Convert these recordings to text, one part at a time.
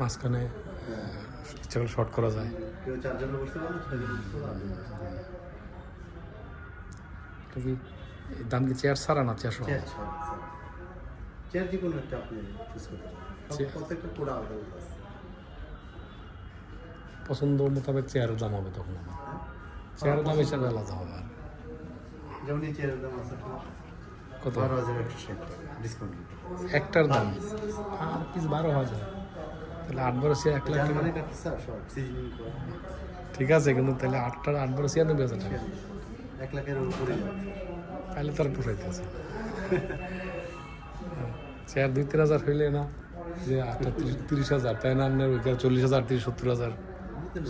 মাঝখানে ইচ্ছা করে শর্ট করা যায়। কি দাম কি চেয়ার ছাড়া না চেয়ার সহ? চেয়ার ছয় স্যার চেয়ার যে কোনো একটা আপনি চুজ করতে পারেন। সব প্রত্যেকটা পুরো আলাদা আলাদা পছন্দ মোতাবেক চেয়ারের দাম হবে তখন আমার হ্যাঁ? চেয়ারের দাম হিসাবে আলাদা হবে আর। যেমন এই চেয়ারের দাম আছে কত? বারো হাজার একশো ষাট ডিসকাউন্ট একটার দাম? আর পিস বারো হাজার। তাহলে আট বারো এক লাখ টাকা। ঠিক আছে কিন্তু তাহলে আটটা আট বারো ছিয়ানব্বই হাজার টাকা এক লাখের উপরে তাহলে তো আর পোষাইতেছে। চেয়ার দুই তিন হাজার হইলে না যে আটটা তিরিশ হাজার তাই না? আপনার ওইখানে চল্লিশ হাজার তিরিশ সত্তর হাজার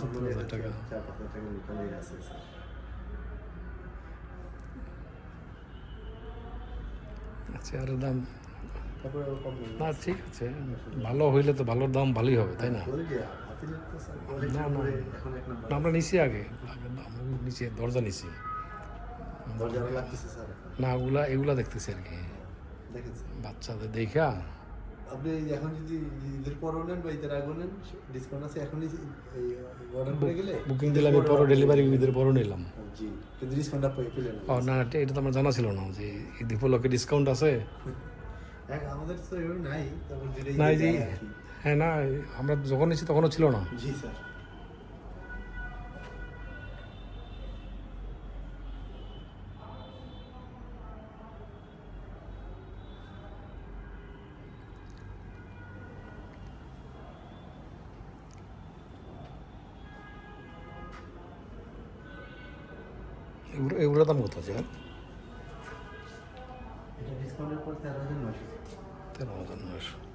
সত্তর হাজার টাকা। চেয়ারের দাম? না ঠিক আছে। ভালো হইলে তো ভালোর দাম ভালোই হবে তাই না? আমরা নিচে আগে। নিচে দরজা স্যার। না ওগুলা এগুলা দেখতেছি আর কি। বাচ্চাদের দেখা। আপনি এখন যদি ঈদের পরও নেন বা ঈদের আগেও নেন ডিসকাউন্ট আছে এখনই অর্ডার করে গেলে বুকিং দিলাম পরও ডেলিভারি ঈদের পরও নিলাম। জি কিন্তু ডিসকাউন্টটা পেলেন ও না এটা তো আমার জানা ছিল না যে ঈদ উপলক্ষে ডিসকাউন্ট আছে। হ্যাঁ আমাদের তো এভাবে নাই তারপর যেটা না যে। হ্যাঁ আমরা যখন নিচ্ছি তখনও ছিল না। জি স্যার। এগুলো এগুলোর দাম কত আছে ডিসকাউন্টের পর তেরো হাজার নয়শো তেরো হাজার নয়শো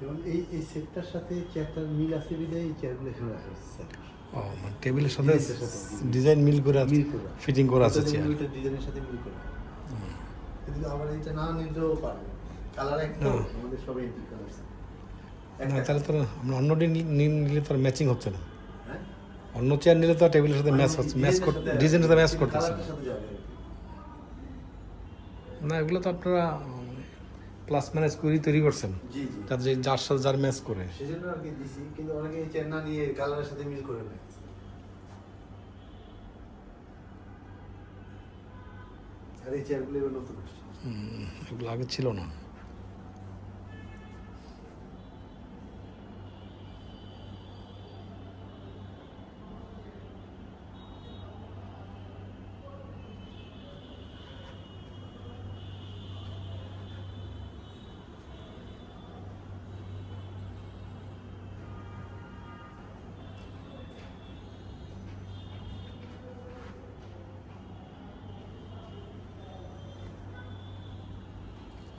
এবং এই এই সেটটার সাথে চেয়ারটার মিল আছে বিধায়? এই চেয়ারগুলো এখানে রাখা স্যার ও মানে টেবিলের সাথে। ডিজাইন মিল করে। মিল করা। ফিটিং করা। আছে চেয়ার একটা ডিজাইনের সাথে মিল করে। কিন্তু আবার এইটা না নিলেও পারবে কালার একটা। আমাদের সব এন্টি কালার না তাহলে তো অন্য অন্য নি- নি- নিলে তো ম্যাচিং হচ্ছে না। হ্যাঁ? অন্য চেয়ার নিলে তো টেবিলের সাথে ম্যাচ হচ্ছে ম্যাচ করতে ডিজাইনের সাথে ম্যাচ করতেছে। না এগুলো তো আপনারা প্লাস মাইনাস করে তৈরি করছেন। জি জি। যার সাথে যার ম্যাচ করে। সেজন্য আর কি দিছি কিন্তু অনেকে চেন্না নিয়ে কালারের সাথে মিল করে নেয়। আর এই চেয়ারগুলো এবার নতুন আসছে। হুম, এগুলো আগে ছিল না।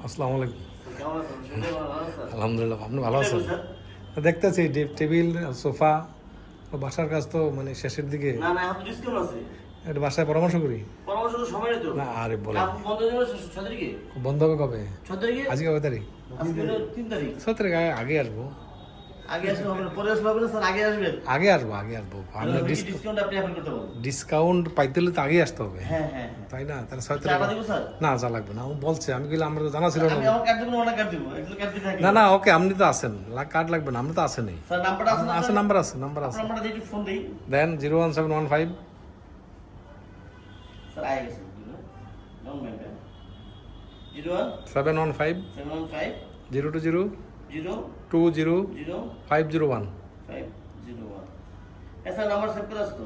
আসসালামু আলাইকুম। আলহামদুলিল্লাহ আপনি ভালো আছেন? দেখতেছি টেবিল সোফা বাসার কাজ তো মানে শেষের দিকে। একটু বাসায় পরামর্শ করি। না আরে বলে বন্ধ হবে কবে? আজকে কবে তারিখ। ছয় তারিখ আগে আসব। আগে আসলে আগে আসবেন। আসব আগে আসব। ডিসকাউন্ট আপনি ডিসকাউন্ট পাইতে হলে তো আগে আসতে হবে। তাই না? তাহলে ছয় না যা লাগবে না। ও বলছে আমি গেলে আমরা তো জানা ছিল না। না না ওকে আপনি তো আছেন। কার্ড লাগবে না আপনি তো আছেন আছে নাম্বার আছে নাম্বার আছে দেন zero one seven one five seven one five zero two zero zero two zero zero five zero one. Five zero one. এছাড়া নাম্বার সেভ করে আছে তো